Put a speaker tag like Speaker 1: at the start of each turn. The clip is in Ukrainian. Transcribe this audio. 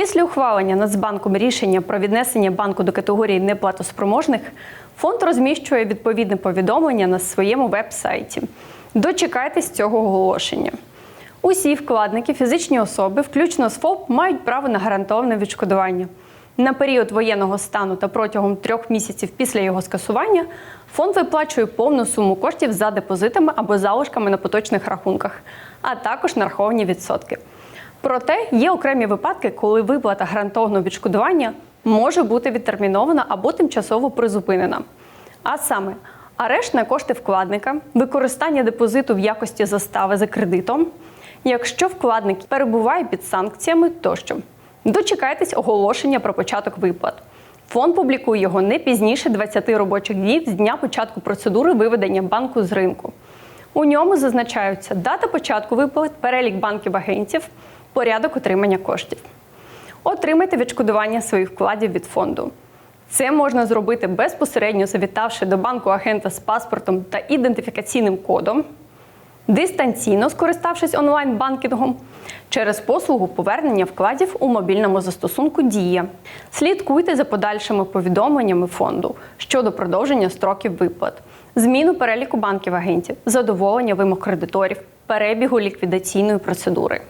Speaker 1: Після ухвалення Нацбанком рішення про віднесення банку до категорії неплатоспроможних, фонд розміщує відповідне повідомлення на своєму веб-сайті. Дочекайтесь цього оголошення. Усі вкладники, фізичні особи, включно з ФОП, мають право на гарантоване відшкодування. На період воєнного стану та протягом трьох місяців після його скасування фонд виплачує повну суму коштів за депозитами або залишками на поточних рахунках, а також нараховані відсотки. Проте є окремі випадки, коли виплата гарантованого відшкодування може бути відтермінована або тимчасово призупинена. А саме арешт на кошти вкладника, використання депозиту в якості застави за кредитом, якщо вкладник перебуває під санкціями тощо. Дочекайтесь оголошення про початок виплат. Фонд публікує його не пізніше 20 робочих днів з дня початку процедури виведення банку з ринку. У ньому зазначаються дата початку виплат, перелік банків-агентів, порядок отримання коштів. Отримайте відшкодування своїх вкладів від фонду. Це можна зробити безпосередньо завітавши до банку агента з паспортом та ідентифікаційним кодом, дистанційно скориставшись онлайн-банкінгом через послугу повернення вкладів у мобільному застосунку Дія. Слідкуйте за подальшими повідомленнями фонду щодо продовження строків виплат, зміну переліку банків агентів, задоволення вимог кредиторів, перебігу ліквідаційної процедури.